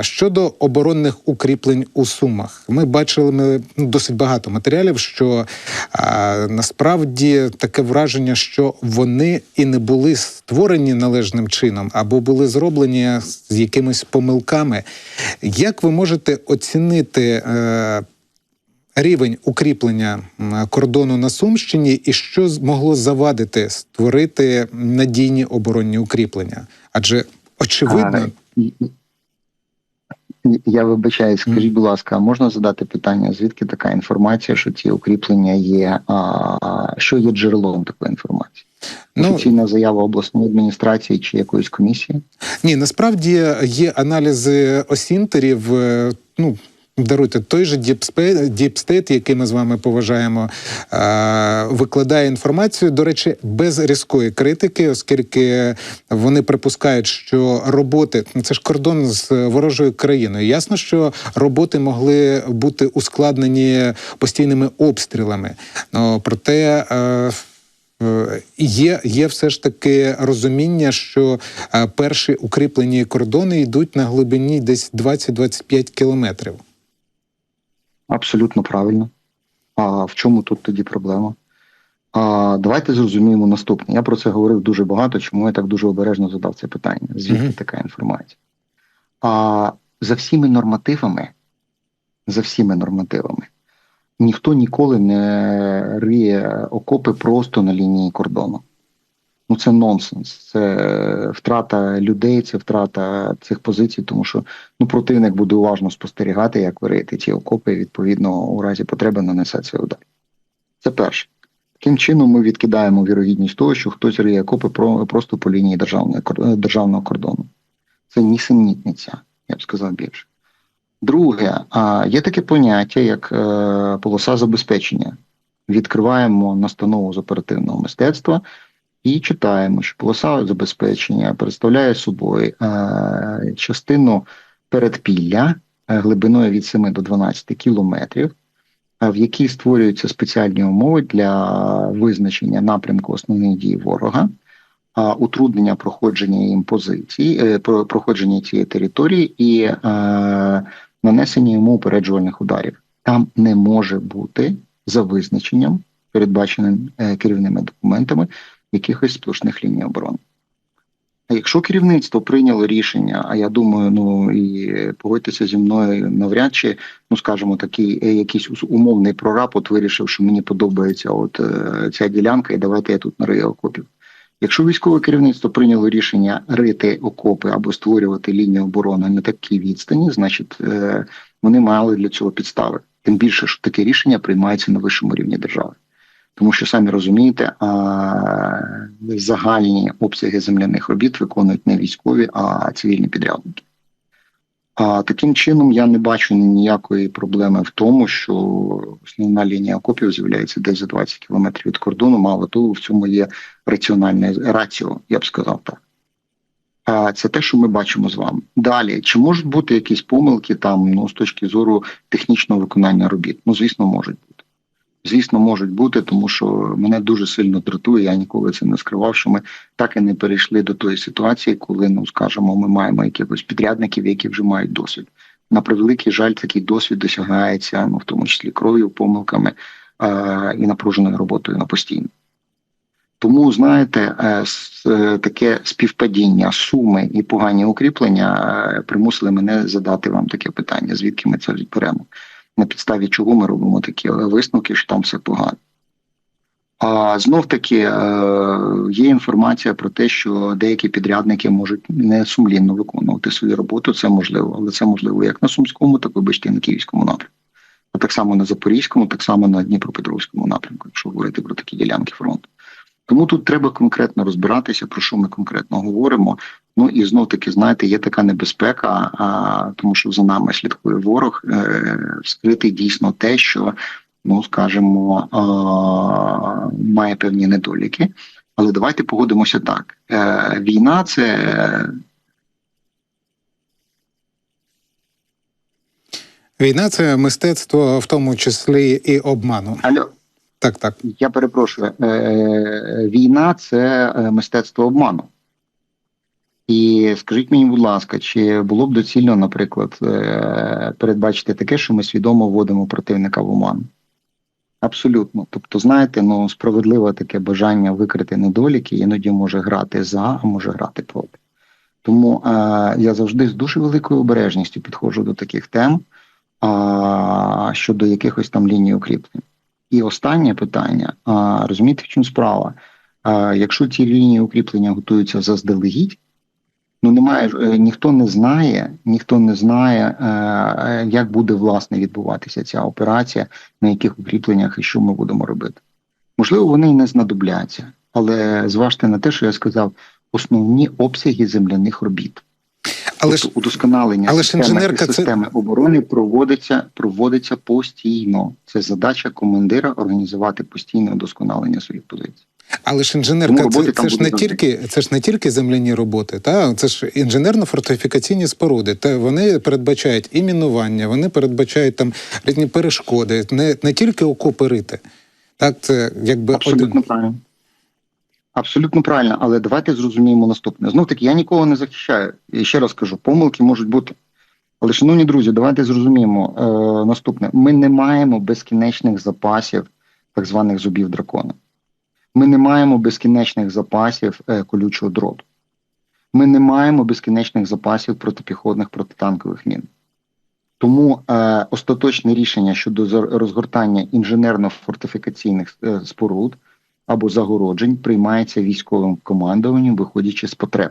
Щодо оборонних укріплень у Сумах, ми бачили ми, ну, досить багато матеріалів, що а, насправді таке враження, що вони і не були створені належним чином, або були зроблені з якимись помилками. Як ви можете оцінити е, рівень укріплення кордону на Сумщині, і що змогло завадити створити надійні оборонні укріплення? Адже очевидно. Я вибачаюсь, скажіть, будь ласка, можна задати питання, звідки така інформація, що ці укріплення є? А що є джерелом такої інформації? Ну, Офіційна заява обласної адміністрації чи якоїсь комісії? Ні, насправді є аналізи осінтерів. е, Ну даруйте той же Діпстейт, який ми з вами поважаємо, е, викладає інформацію. До речі, без різкої критики, оскільки вони припускають, що роботи ну, це ж кордон з ворожою країною. Ясно, що роботи могли бути ускладнені постійними обстрілами. Ну, проте. Е, Е, Є, є все ж таки розуміння, що перші укріплені кордони йдуть на глибині десь 20-25 кілометрів. Абсолютно правильно. А в чому тут тоді проблема? А, давайте зрозуміємо наступне. Я про це говорив дуже багато, чому я так дуже обережно задав це питання. Звідки Мгм. така інформація? А за всіми нормативами, за всіми нормативами, ніхто ніколи не риє окопи просто на лінії кордону. Ну це нонсенс, це втрата людей, це втрата цих позицій, тому що ну противник буде уважно спостерігати, як ви риєте ці окопи, і відповідно у разі потреби нанесе цей удар. Це перше. Таким чином ми відкидаємо вірогідність того, що хтось риє окопи про- просто по лінії державної державного кордону. Це нісенітниця, я б сказав більше. Друге, є таке поняття, як е, полоса забезпечення. Відкриваємо настанову з оперативного мистецтва і читаємо, що полоса забезпечення представляє собою е, частину передпілля е, глибиною від 7 до 12 кілометрів, е, в якій створюються спеціальні умови для визначення напрямку основної дії ворога, утруднення проходження їм позицій, е, про- проходження цієї території і е, нанесення йому упереджувальних ударів. Там не може бути за визначенням, передбаченим керівними документами, якихось сплошних ліній оборони. А якщо керівництво прийняло рішення, а я думаю, ну і погодьтеся зі мною навряд чи, ну скажімо, такий е, якийсь умовний прораб от вирішив, що мені подобається от е, ця ділянка, і давайте я тут нарию окопів. Якщо військове керівництво прийняло рішення рити окопи або створювати лінію оборони на такій відстані, значить е, вони мали для цього підстави. Тим більше, що таке рішення приймається на вищому рівні держави. Тому що самі розумієте, загальні обсяги земляних робіт виконують не військові, а цивільні підрядники. А таким чином я не бачу ніякої проблеми в тому, що основна лінія окопів з'являється десь за 20 кілометрів від кордону. Мало того, в цьому є раціональне раціо, я б сказав так. А це те, що ми бачимо з вами. Далі, чи можуть бути якісь помилки там ну, з точки зору технічного виконання робіт? Ну, звісно, можуть. Звісно, можуть бути, тому що мене дуже сильно дратує. Я ніколи це не скривав. Що ми так і не перейшли до тої ситуації, коли ну скажімо, ми маємо якихось підрядників, які вже мають досвід. На превеликий жаль, такий досвід досягається, ну в тому числі кров'ю, помилками е- і напруженою роботою на постійно. Тому знаєте, е, е, таке співпадіння суми і погані укріплення е, примусили мене задати вам таке питання: звідки ми це беремо? На підставі чого ми робимо такі висновки, що там все погано. А знов таки е, є інформація про те, що деякі підрядники можуть несумлінно виконувати свою роботу. Це можливо, але це можливо як на Сумському, так вибачте, і на Київському напрямку. А так само на Запорізькому, так само на Дніпропетровському напрямку, якщо говорити про такі ділянки фронту. Тому тут треба конкретно розбиратися, про що ми конкретно говоримо. Ну і знов таки, знаєте, є така небезпека, а, тому що за нами слідкує ворог, е, вскрити дійсно те, що, ну скажімо, а, має певні недоліки. Але давайте погодимося так: е, війна це. Війна це мистецтво, в тому числі і обману. Алло, Так, так. я перепрошую, е, війна це е, мистецтво обману. І скажіть мені, будь ласка, чи було б доцільно, наприклад, е, передбачити таке, що ми свідомо вводимо противника в оману? Абсолютно. Тобто, знаєте, ну справедливе таке бажання викрити недоліки іноді може грати за, а може грати проти. Тому е, я завжди з дуже великою обережністю підходжу до таких тем а, щодо якихось там ліній укріплень. І останнє питання: а, розумієте, в чому справа? А, якщо ці лінії укріплення готуються заздалегідь, ну немає е, ніхто не знає, ніхто не знає, е, е, як буде власне відбуватися ця операція, на яких укріпленнях і що ми будемо робити. Можливо, вони і не знадобляться, але зважте на те, що я сказав, основні обсяги земляних робіт. Але ж удосконалення але ж системи, це- оборони проводиться, проводиться постійно. Це задача командира організувати постійне удосконалення своїх позицій. Але ж інженерка, це, це ж не завжди. тільки це ж не тільки земляні роботи, та це ж інженерно-фортифікаційні споруди. Та вони передбачають і мінування, вони передбачають там різні перешкоди, не, не тільки окопи рити. Так, це якби Абсолютно один. правильно. Абсолютно правильно, але давайте зрозуміємо наступне. Знов таки, я нікого не захищаю. І ще раз кажу, помилки можуть бути. Але, шановні друзі, давайте зрозуміємо е, наступне: ми не маємо безкінечних запасів так званих зубів дракона. Ми не маємо безкінечних запасів е, колючого дроту. Ми не маємо безкінечних запасів протипіхотних протитанкових мін. Тому е, остаточне рішення щодо розгортання інженерно-фортифікаційних е, споруд або загороджень приймається військовим командуванням, виходячи з потреб.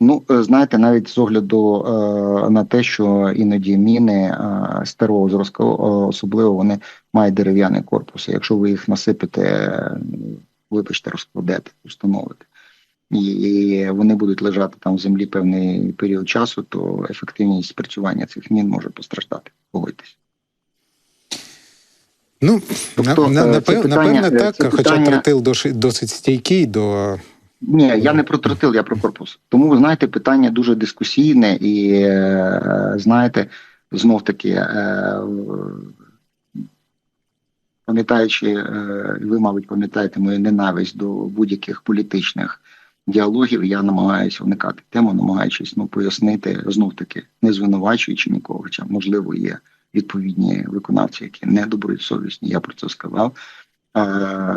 Ну, е, знаєте, навіть з огляду е, на те, що іноді міни е, старого зразку, е, особливо вони мають дерев'яний корпус. Якщо ви їх насипете, е, вибачте, розкладете, установите, і, і вони будуть лежати там в землі певний період часу, то ефективність спрацювання цих мін може постраждати. Погодьтесь. Ну Тобто, на, на, е, це питання- напевне, так, це хоча питання- тротил досить, досить стійкий до Ні, я не про тротил, я про корпус. Тому ви знаєте, питання дуже дискусійне, і е, знаєте, знов таки, е, пам'ятаючи, ви, мабуть, пам'ятаєте мою ненависть до будь-яких політичних діалогів, я намагаюся уникати тему, намагаючись ну, пояснити знов таки, не звинувачуючи нікого, хоча можливо є відповідні виконавці, які недобросовісні. Я про це сказав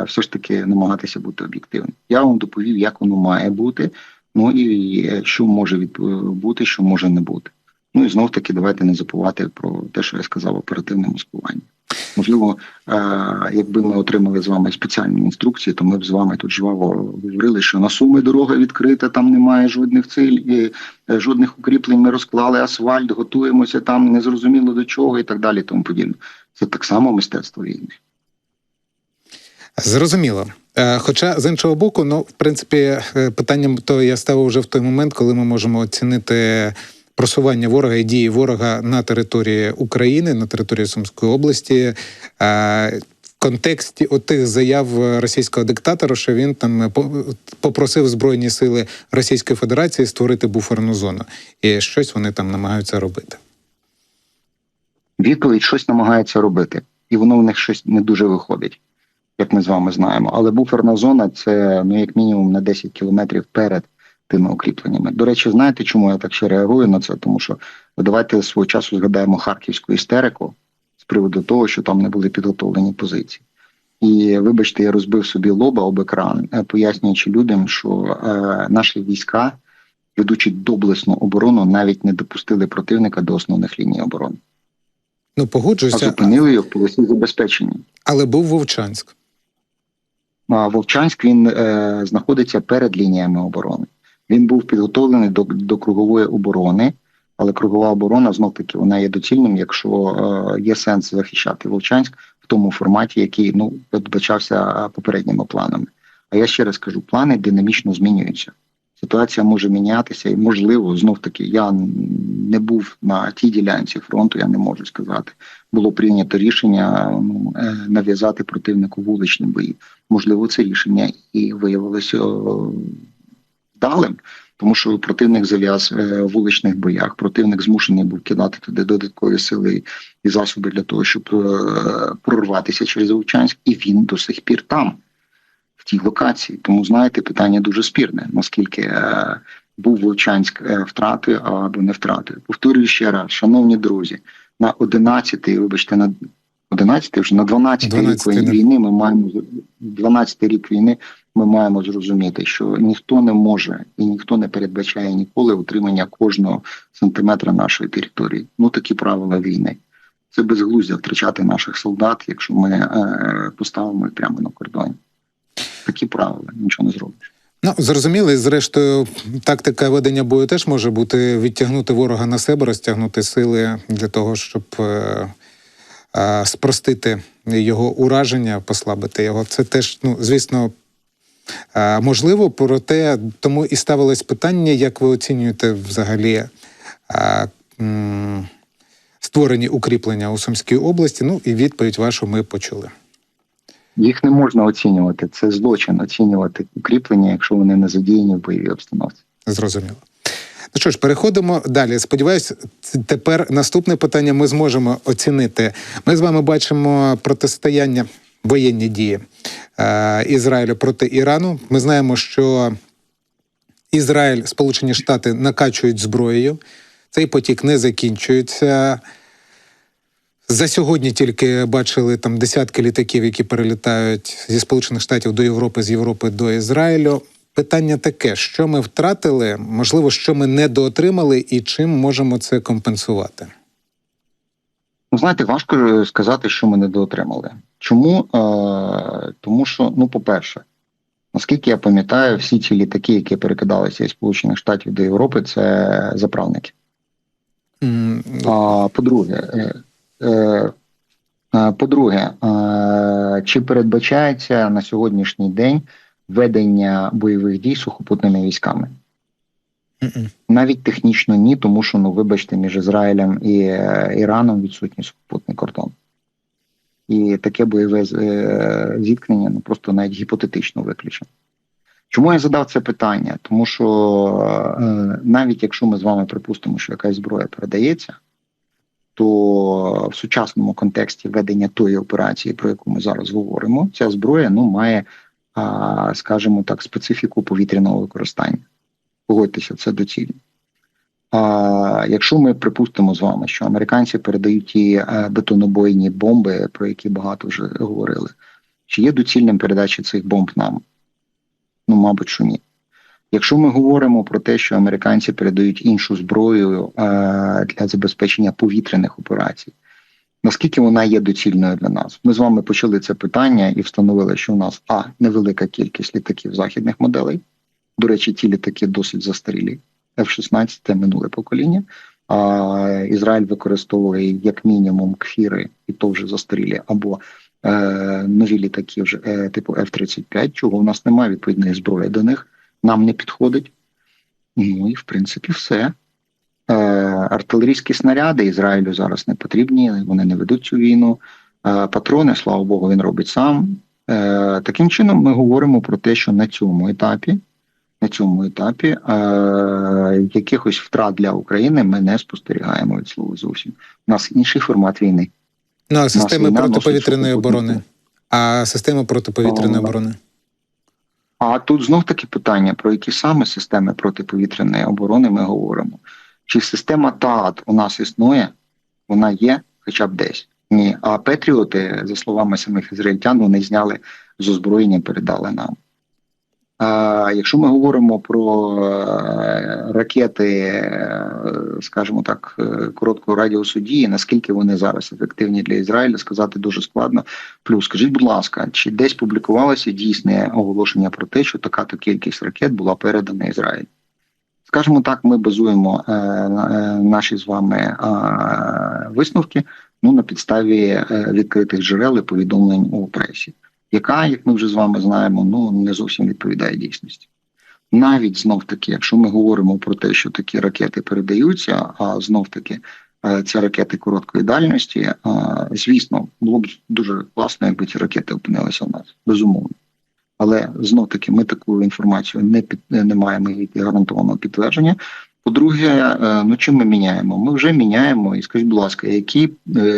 все ж таки намагатися бути об'єктивним. Я вам доповів, як воно має бути, ну і що може бути, що може не бути. Ну і знов таки давайте не забувати про те, що я сказав, оперативне маскування. Можливо, е, якби ми отримали з вами спеціальні інструкції, то ми б з вами тут жваво говорили, що на суми дорога відкрита, там немає жодних ціль, е, жодних укріплень. Ми розклали асфальт, готуємося там незрозуміло до чого і так далі. Тому подібне. Це так само мистецтво війни. Зрозуміло. Е, Хоча з іншого боку, ну в принципі, питанням то я ставив вже в той момент, коли ми можемо оцінити просування ворога і дії ворога на території України, на території Сумської області. е, В контексті отих заяв російського диктатора, що він там е, попросив збройні сили Російської Федерації створити буферну зону, і щось вони там намагаються робити. відповідь щось намагається робити, і воно в них щось не дуже виходить, як ми з вами знаємо. Але буферна зона це ну як мінімум на 10 кілометрів перед тими укріпленнями. До речі, знаєте, чому я так ще реагую на це? Тому що давайте свого часу згадаємо харківську істерику з приводу того, що там не були підготовлені позиції. І вибачте, я розбив собі лоба об екран, е, пояснюючи людям, що е, наші війська, ведучи доблесну оборону, навіть не допустили противника до основних ліній оборони Ну погоджуюся. а зупинили його в полосі забезпечення. але був Вовчанськ. А Вовчанськ він е, знаходиться перед лініями оборони. Він був підготовлений до, до кругової оборони, але кругова оборона знов таки вона є доцільним, якщо е, є сенс захищати Вовчанськ в тому форматі, який ну передбачався попередніми планами. А я ще раз кажу, плани динамічно змінюються. Ситуація може мінятися, і можливо, знов таки я не був на тій ділянці фронту, я не можу сказати. Було прийнято рішення ну, е, нав'язати противнику вуличні бої. Можливо, це рішення і виявилося е, вдалим, тому що противник зав'яз е, в вуличних боях. Противник змушений був кидати туди додаткові сили і засоби для того, щоб е, прорватися через Вовчанськ, і він до сих пір там в тій локації. Тому знаєте, питання дуже спірне. Наскільки е, був Вовчанськ е, втрати або не втрати. Повторюю ще раз, шановні друзі, на 11-й, вибачте, на 11-й, вже на 12-й рік 12-й, да. війни ми маємо 12-й рік війни. Ми маємо зрозуміти, що ніхто не може і ніхто не передбачає ніколи утримання кожного сантиметра нашої території. Ну такі правила війни. Це безглуздя втрачати наших солдат, якщо ми е, поставимо їх прямо на кордоні. Такі правила, нічого не зробиш. Ну, зрозуміло, і зрештою, тактика ведення бою теж може бути відтягнути ворога на себе, розтягнути сили для того, щоб е, е, спростити його ураження, послабити його. Це теж, ну, звісно, можливо, проте тому і ставилось питання, як ви оцінюєте взагалі створені укріплення у Сумській області. Ну і відповідь вашу ми почули. Їх не можна оцінювати. Це злочин оцінювати укріплення, якщо вони не задіяні в бойовій обстановці. Зрозуміло. Ну що ж, переходимо далі. Сподіваюсь, тепер наступне питання ми зможемо оцінити. Ми з вами бачимо протистояння воєнні дії е, Ізраїлю проти Ірану. Ми знаємо, що Ізраїль, Сполучені Штати накачують зброєю. Цей потік не закінчується. За сьогодні тільки бачили там десятки літаків, які перелітають зі Сполучених Штатів до Європи, з Європи до Ізраїлю. Питання таке: що ми втратили, можливо, що ми недоотримали, і чим можемо це компенсувати? Ну, знаєте, важко сказати, що ми недоотримали. Чому? Е, тому що, ну, по-перше, наскільки я пам'ятаю, всі ці літаки, які перекидалися із Сполучених Штатів до Європи, це заправники. М, А по-друге, е, е, по-друге, чи передбачається на сьогоднішній день ведення бойових дій сухопутними військами? м-м. Навіть технічно ні, тому що ну вибачте, між Ізраїлем і Іраном відсутній сухопутний кордон. І таке бойове е, зіткнення ну просто навіть гіпотетично виключено. Чому я задав це питання? Тому що е, навіть якщо ми з вами припустимо, що якась зброя передається, то в сучасному контексті ведення тої операції, про яку ми зараз говоримо, ця зброя ну має, скажімо так, специфіку повітряного використання. Погодьтеся, це доцільно. Якщо ми припустимо з вами, що американці передають ті е, бетонобойні бомби, про які багато вже говорили, чи є доцільним передача цих бомб нам? Ну, мабуть, що ні. Якщо ми говоримо про те, що американці передають іншу зброю е, для забезпечення повітряних операцій, наскільки вона є доцільною для нас? Ми з вами почали це питання і встановили, що у нас а невелика кількість літаків західних моделей. До речі, ті літаки досить застарілі. F-16 це минуле покоління. А Ізраїль використовує як мінімум кфіри, і то вже застарілі, або е, нові літаки, вже е, типу F-35, чого у нас немає відповідної зброї до них, нам не підходить. Ну і в принципі все. Е, артилерійські снаряди Ізраїлю зараз не потрібні, вони не ведуть цю війну. Е, патрони, слава Богу, він робить сам. Е, таким чином, ми говоримо про те, що на цьому етапі на цьому етапі е, якихось втрат для України ми не спостерігаємо від слова зовсім. У нас інший формат війни. Ну, а системи війна протиповітряної оборони. А системи протиповітряної оборони. А тут знов таки питання, про які саме системи протиповітряної оборони ми говоримо. Чи система ТААД у нас існує? Вона є хоча б десь. Ні. А Петріоти, за словами самих ізраїльтян, вони зняли з озброєння, передали нам. Якщо ми говоримо про е, ракети, е, скажімо так, е, короткого радіусу дії, наскільки вони зараз ефективні для Ізраїля, сказати дуже складно. Плюс, скажіть, будь ласка, чи десь публікувалося дійсне оголошення про те, що така то кількість ракет була передана Ізраїлю? Скажімо так, ми базуємо е, е, наші з вами е, висновки ну, на підставі е, відкритих джерел і повідомлень у пресі яка, як ми вже з вами знаємо, ну не зовсім відповідає дійсності. Навіть знов таки, якщо ми говоримо про те, що такі ракети передаються, а знов таки е, це ракети короткої дальності, е, звісно, було б дуже класно, якби ці ракети опинилися у нас, безумовно. Але знов таки ми таку інформацію не під не маємо її гарантованого підтвердження. По-друге, е, ну чим ми міняємо? Ми вже міняємо, і скажіть, будь ласка, який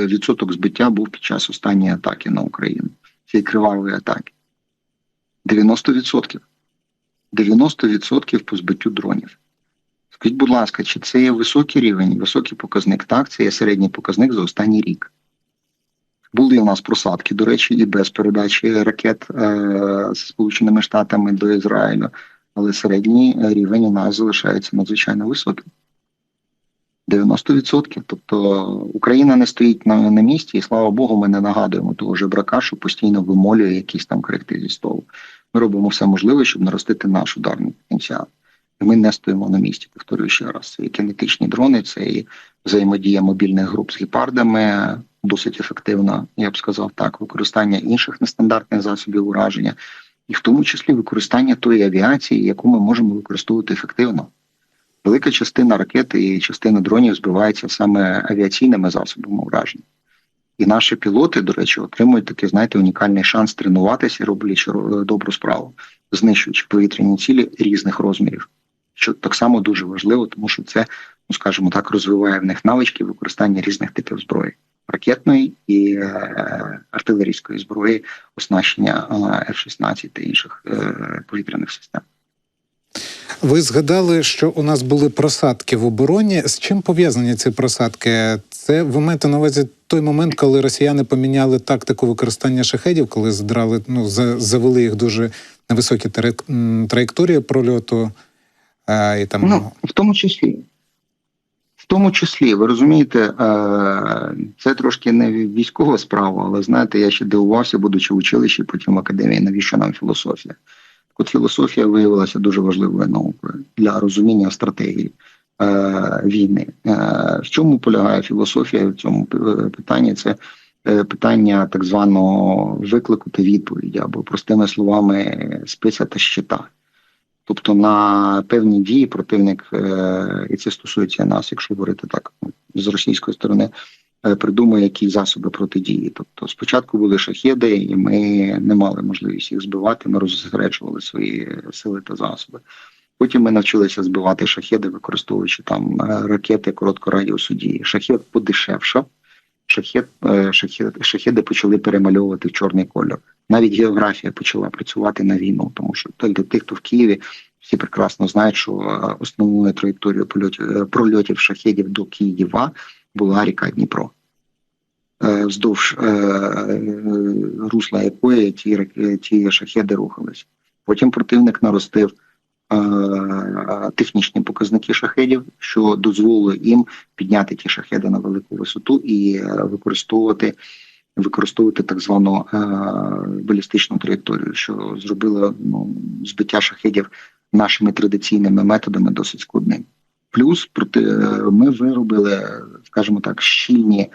відсоток збиття був під час останньої атаки на Україну? Цієї кривавої атаки. 90%. 90% по збиттю дронів. Скажіть, будь ласка, чи це є високий рівень, високий показник? Так, це є середній показник за останній рік. Були у нас просадки, до речі, і без передачі ракет е, з Сполученими Штатами до Ізраїлю, але середній рівень у нас залишається надзвичайно високим. 90%. Тобто Україна не стоїть на, на місці, і слава Богу, ми не нагадуємо того жебрака, що постійно вимолює якісь там крихти зі столу. Ми робимо все можливе, щоб наростити наш ударний потенціал. І ми не стоїмо на місці. Повторюю ще раз. Це і кінетичні дрони, це і взаємодія мобільних груп з гепардами, досить ефективна, я б сказав так, використання інших нестандартних засобів ураження, і в тому числі використання тої авіації, яку ми можемо використовувати ефективно. Велика частина ракет і частина дронів збивається саме авіаційними засобами ураження. І наші пілоти, до речі, отримують такий, знаєте, унікальний шанс тренуватися, роблячи добру справу, знищуючи повітряні цілі різних розмірів. Що так само дуже важливо, тому що це, ну скажімо так, розвиває в них навички використання різних типів зброї ракетної і е, артилерійської зброї, оснащення е, F-16 та інших е, повітряних систем. Ви згадали, що у нас були просадки в обороні. З чим пов'язані ці просадки? Це ви маєте на увазі той момент, коли росіяни поміняли тактику використання шахедів, коли задрали, ну завели їх дуже на високі траєкторії прольоту. А, і там Ну, в тому числі. В тому числі, ви розумієте, е, це трошки не військова справа, але знаєте, я ще дивувався, будучи в училищі, потім в академії, навіщо нам філософія. От філософія виявилася дуже важливою наукою для розуміння стратегії е, війни. Е, в чому полягає філософія в цьому е, питанні? Це е, питання так званого виклику та відповіді, або простими словами, списа та щита. Тобто на певні дії противник, е, і це стосується нас, якщо говорити так з російської сторони, е, придумує які засоби протидії. Тобто, спочатку були шахеди, і ми не мали можливості їх збивати. Ми розсереджували свої сили та засоби. Потім ми навчилися збивати шахеди, використовуючи там е, ракети короткорадіусу дії. Шахет подешевшав. Шахет, е, шахет, шахеди почали перемальовувати в чорний кольор. Навіть географія почала працювати на війну, тому що для тих, хто в Києві, всі прекрасно знають, що основною траєкторією прольотів шахедів до Києва була ріка Дніпро. Е, Вздовж е, е, русла якої ті, ті шахеди рухались. Потім противник наростив технічні показники шахедів, що дозволило їм підняти ті шахеди на велику висоту і використовувати використовувати так звану е, балістичну траєкторію, що зробило ну, збиття шахедів нашими традиційними методами досить складним. Плюс проти ми виробили, скажімо так, щільні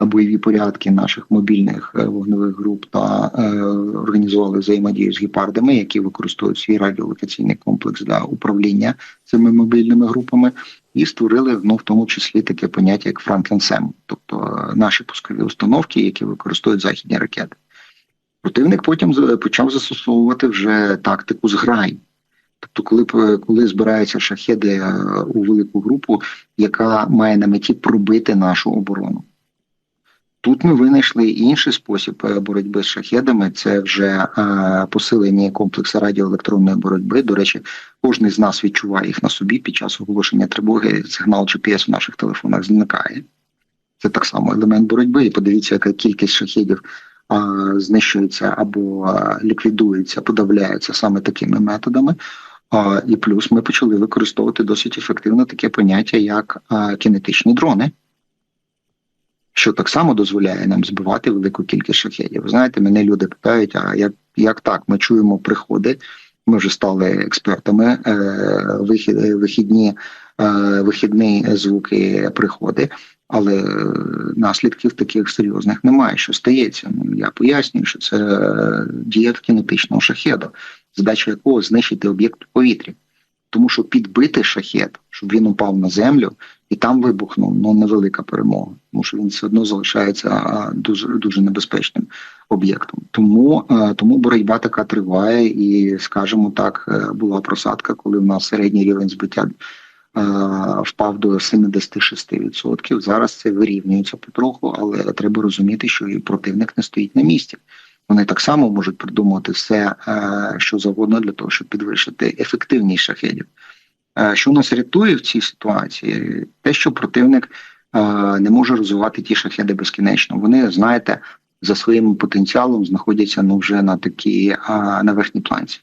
бойові порядки наших мобільних е, вогневих груп та е, організували взаємодію з гепардами, які використовують свій радіолокаційний комплекс для управління цими мобільними групами, і створили ну в тому числі таке поняття як Франкен-Сем, тобто е, наші пускові установки, які використовують західні ракети. Противник потім почав застосовувати вже тактику зграй. Тобто, коли коли збираються шахеди е, у велику групу, яка має на меті пробити нашу оборону. Тут ми винайшли інший спосіб е, боротьби з шахедами. Це вже е, посилені комплекси радіоелектронної боротьби. До речі, кожен з нас відчуває їх на собі під час оголошення тривоги. Сигнал GPS в наших телефонах зникає. Це так само елемент боротьби. І подивіться, яка кількість шахедів а, знищується або ліквідується, подавляється саме такими методами. І плюс ми почали використовувати досить ефективно таке поняття, як кінетичні дрони що так само дозволяє нам збивати велику кількість шахедів. Ви знаєте, мене люди питають: а як, як так? Ми чуємо приходи, ми вже стали експертами. Е, вихід, вихідні, е, вихідні звуки приходи, але е, наслідків таких серйозних немає. Що стається? Ну я пояснюю, що це е, дія кінетичного шахеду, задача якого знищити об'єкт у повітрі. Тому що підбити шахет, щоб він упав на землю і там вибухнув, ну невелика перемога, тому що він все одно залишається дуже дуже небезпечним об'єктом. Тому е, тому боротьба така триває, і скажімо так, е, була просадка, коли в нас середній рівень збиття е, впав до 76%. Зараз це вирівнюється потроху, але треба розуміти, що і противник не стоїть на місці. Вони так само можуть придумувати все, що завгодно для того, щоб підвищити ефективність шахедів. Е, Що нас рятує в цій ситуації? Те, що противник е, не може розвивати ті шахеди безкінечно. Вони, знаєте, за своїм потенціалом знаходяться ну вже на такі на верхній планці.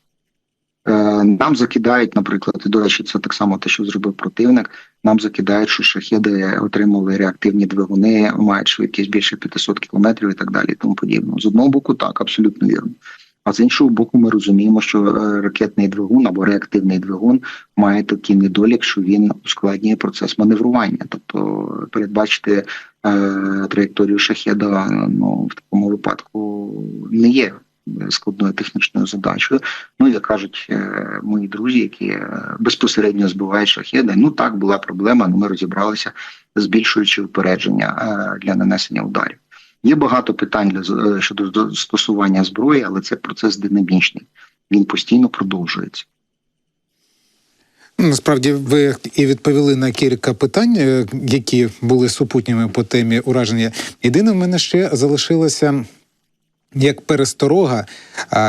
Е, Нам закидають, наприклад, до речі, це так само те, що зробив противник. Нам закидають, що шахеди отримали реактивні двигуни, мають швидкість більше 500 кілометрів і так далі. І тому подібне. З одного боку, так, абсолютно вірно. А з іншого боку, ми розуміємо, що е, ракетний двигун або реактивний двигун має такий недолік, що він ускладнює процес маневрування. Тобто передбачити е, траєкторію шахеда ну, в такому випадку не є складною технічною задачею. Ну, як кажуть е, мої друзі, які е, безпосередньо збивають шахеди. Ну так була проблема, але ми розібралися, збільшуючи упередження е, для нанесення ударів. Є багато питань для е, щодо застосування зброї, але це процес динамічний. Він постійно продовжується. Насправді ви і відповіли на кілька питань, е, які були супутніми по темі ураження. Єдине, в мене ще залишилося. Як пересторога,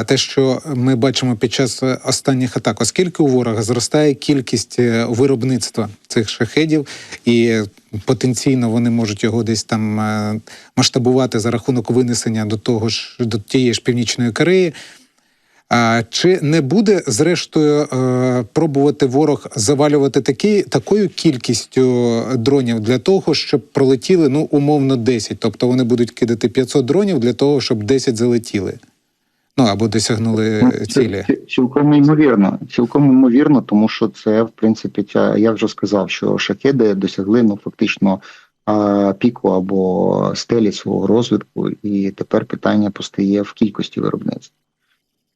те, що ми бачимо під час останніх атак, оскільки у ворога зростає кількість е, виробництва цих шахедів, і потенційно вони можуть його десь там е, масштабувати за рахунок винесення до того ж до тієї ж північної Кореї. Чи не буде зрештою е, пробувати ворог завалювати такі, такою кількістю дронів для того, щоб пролетіли ну умовно 10? Тобто вони будуть кидати 500 дронів для того, щоб 10 залетіли? Ну або досягнули Ну, цілі. Цілком ймовірно, цілком ймовірно, тому що це в принципі ця я вже сказав, що шахеди досягли ну фактично піку або стелі свого розвитку, і тепер питання постає в кількості виробництва.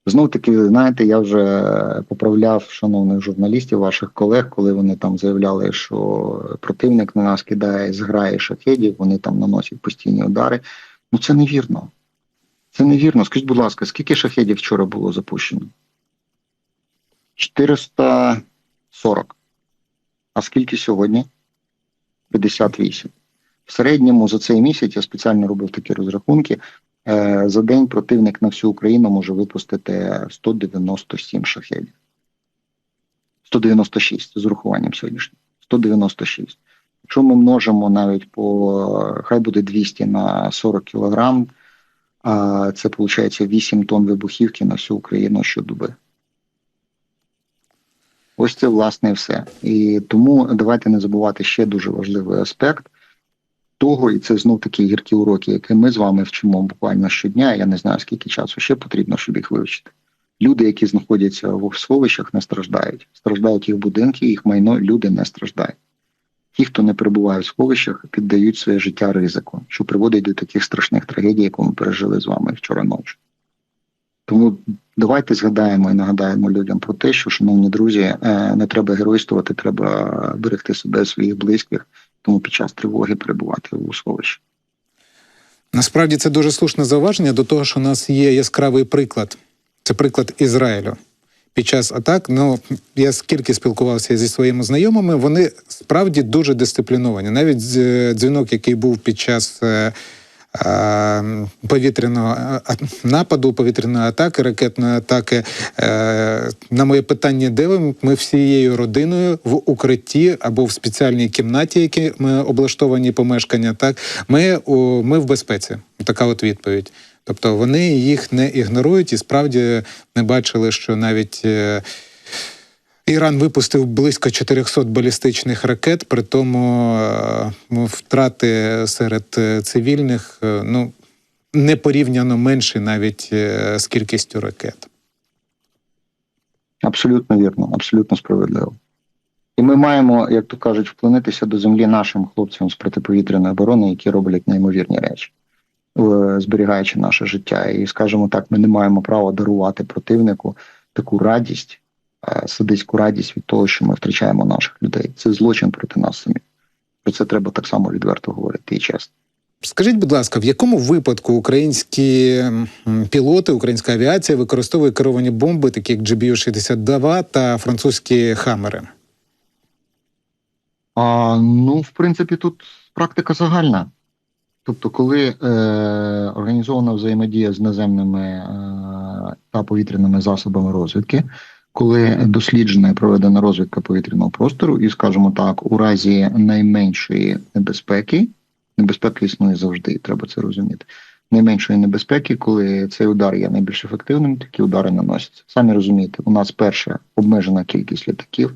Знов таки, знаєте, я вже поправляв шановних журналістів, ваших колег, коли вони там заявляли, що противник на нас кидає зграї шахедів, вони там наносять постійні удари. Ну це невірно. Це невірно. Скажіть, будь ласка, скільки шахедів вчора було запущено? 440. А скільки сьогодні? 58. В середньому за цей місяць я спеціально робив такі розрахунки. Е, За день противник на всю Україну може випустити 197 шахедів. 196 з урахуванням сьогоднішнього. 196. Якщо ми множимо навіть по хай буде 200 на 40 кілограм, це виходить 8 тонн вибухівки на всю Україну щодоби. Ось це власне все. І тому давайте не забувати ще дуже важливий аспект того, і це знов такі гіркі уроки, які ми з вами вчимо буквально щодня. Я не знаю, скільки часу ще потрібно, щоб їх вивчити. Люди, які знаходяться в сховищах, не страждають. Страждають їх будинки, їх майно, люди не страждають. Ті, хто не перебуває в сховищах, піддають своє життя ризику, що приводить до таких страшних трагедій, яку ми пережили з вами вчора ночі. Тому давайте згадаємо і нагадаємо людям про те, що, шановні друзі, е, не треба геройствувати, треба берегти себе, своїх близьких, тому під час тривоги перебувати у сховищі. Насправді це дуже слушне зауваження до того, що у нас є яскравий приклад. Це приклад Ізраїлю. Під час атак, ну я скільки спілкувався зі своїми знайомими, вони справді дуже дисципліновані. Навіть е, дзвінок, який був під час е, повітряного е, нападу, повітряної атаки, ракетної атаки. Е, на моє питання, де ви? Ми всією родиною в укритті або в спеціальній кімнаті, які ми облаштовані помешкання. Так, ми, ми в безпеці. Така от відповідь. Тобто вони їх не ігнорують і справді не бачили, що навіть. Іран випустив близько 400 балістичних ракет, при тому е, втрати серед е, цивільних е, ну, непорівняно менші навіть з кількістю ракет. Абсолютно вірно, абсолютно справедливо. І ми маємо, як то кажуть, вклонитися до землі нашим хлопцям з протиповітряної оборони, які роблять неймовірні речі, зберігаючи наше життя. І скажімо так, ми не маємо права дарувати противнику таку радість, е, садиську радість від того, що ми втрачаємо наших людей. Це злочин проти нас самих. Про це треба так само відверто говорити і чесно. Скажіть, будь ласка, в якому випадку українські пілоти, українська авіація використовує керовані бомби, такі як GBU-62 та французькі хамери? А, ну, в принципі, тут практика загальна. Тобто, коли е, організована взаємодія з наземними е, та повітряними засобами розвідки, коли досліджена і проведена розвідка повітряного простору, і, скажімо так, у разі найменшої небезпеки, небезпека існує завжди, треба це розуміти. Найменшої небезпеки, коли цей удар є найбільш ефективним, такі удари наносяться. Самі розумієте, у нас перша обмежена кількість літаків,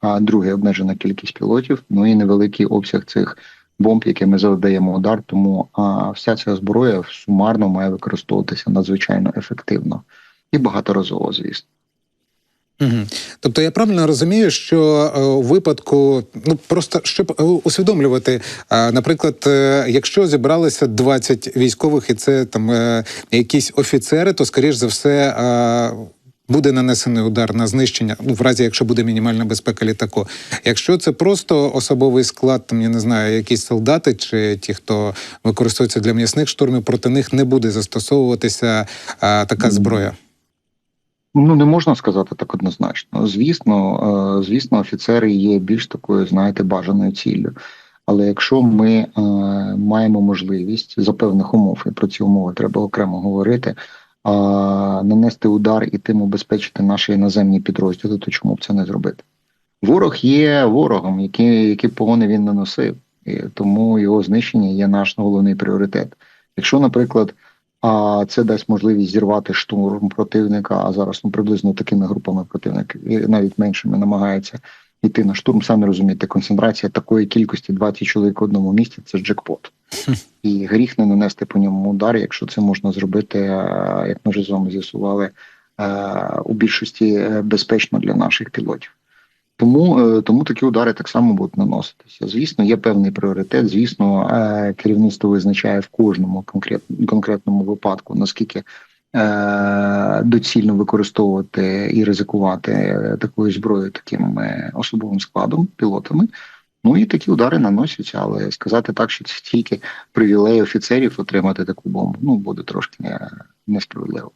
а друге обмежена кількість пілотів, ну і невеликий обсяг цих бомб, якими завдаємо удар. Тому а, вся ця зброя сумарно має використовуватися надзвичайно ефективно і багаторазово, звісно. Угу. Тобто я правильно розумію, що е, у випадку, ну просто щоб е, усвідомлювати, е, наприклад, якщо зібралися 20 військових і це там якісь офіцери, то скоріш за все. Буде нанесений удар на знищення, ну в разі, якщо буде мінімальна безпека літаку. Якщо це просто особовий склад, там я не знаю, якісь солдати чи ті, хто використовується для м'ясних штурмів, проти них не буде застосовуватися а, така зброя. Ну не можна сказати так однозначно. Звісно, е, звісно, офіцери є більш такою, знаєте, бажаною ціллю. Але якщо ми е, маємо можливість за певних умов, і про ці умови треба окремо говорити, нанести удар і тим убезпечити наші іноземні підрозділи, то чому б це не зробити? Ворог є ворогом, які, які погони він наносив, і тому його знищення є наш головний пріоритет. Якщо, наприклад, а це дасть можливість зірвати штурм противника. А зараз ну приблизно такими групами противник навіть меншими намагається йти на штурм. Самі розумієте, концентрація такої кількості 20 чоловік в одному місці це джекпот. І гріх не нанести по ньому удар, якщо це можна зробити, е, як ми вже з вами з'ясували, е, у більшості е, безпечно для наших пілотів. Тому, е, тому такі удари так само будуть наноситися. Звісно, є певний пріоритет. Звісно, е, керівництво визначає в кожному конкрет, конкретному випадку, наскільки е, доцільно використовувати і ризикувати такою зброєю, таким особовим складом, пілотами. Ну і такі удари наносяться, але сказати так, що це тільки привілей офіцерів отримати таку бомбу, ну буде трошки не, несправедливо.